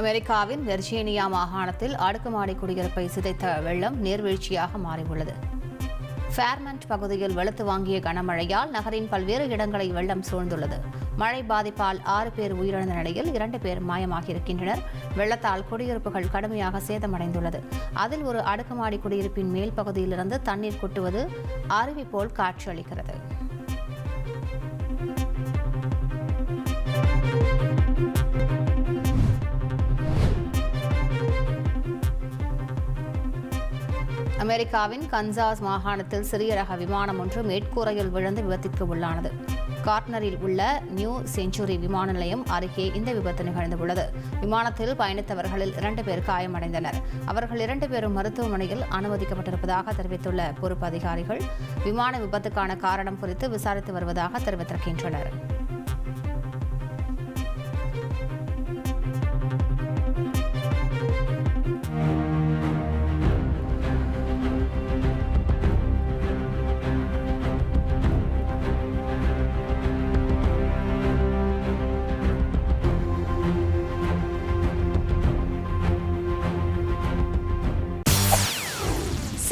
அமெரிக்காவின் வெர்ஜீனியா மாகாணத்தில் அடுக்குமாடி குடியிருப்பை சிதைத்த வெள்ளம் நீர்வீழ்ச்சியாக மாறியுள்ளது. ஃபேர்மண்ட் பகுதியில் வெளுத்து வாங்கிய கனமழையால் நகரின் பல்வேறு இடங்களை வெள்ளம் சூழ்ந்துள்ளது. மழை பாதிப்பால் ஆறு பேர் உயிரிழந்த நிலையில் இரண்டு பேர் மாயமாகியிருக்கின்றனர். வெள்ளத்தால் குடியிருப்புகள் கடுமையாக சேதமடைந்துள்ளது. அதில் ஒரு அடுக்குமாடி குடியிருப்பின் மேல் பகுதியிலிருந்து தண்ணீர் கொட்டுவது அருவி போல் காட்சியளிக்கிறது. அமெரிக்காவின் கன்சாஸ் மாகாணத்தில் சிறிய ரக விமானம் ஒன்று மேற்கூரையில் விழுந்து விபத்திற்கு உள்ளானது. கார்ட்னரில் உள்ள நியூ செஞ்சுரி விமான நிலையம் அருகே இந்த விபத்து நிகழ்ந்துள்ளது. விமானத்தில் பயணித்தவர்களில் இரண்டு பேர் காயமடைந்தனர். அவர்கள் இரண்டு பேரும் மருத்துவமனையில் அனுமதிக்கப்பட்டிருப்பதாக தெரிவித்துள்ள பொறுப்பு அதிகாரிகள் விமான விபத்துக்கான காரணம் குறித்து விசாரித்து வருவதாக தெரிவித்திருக்கின்றனர்.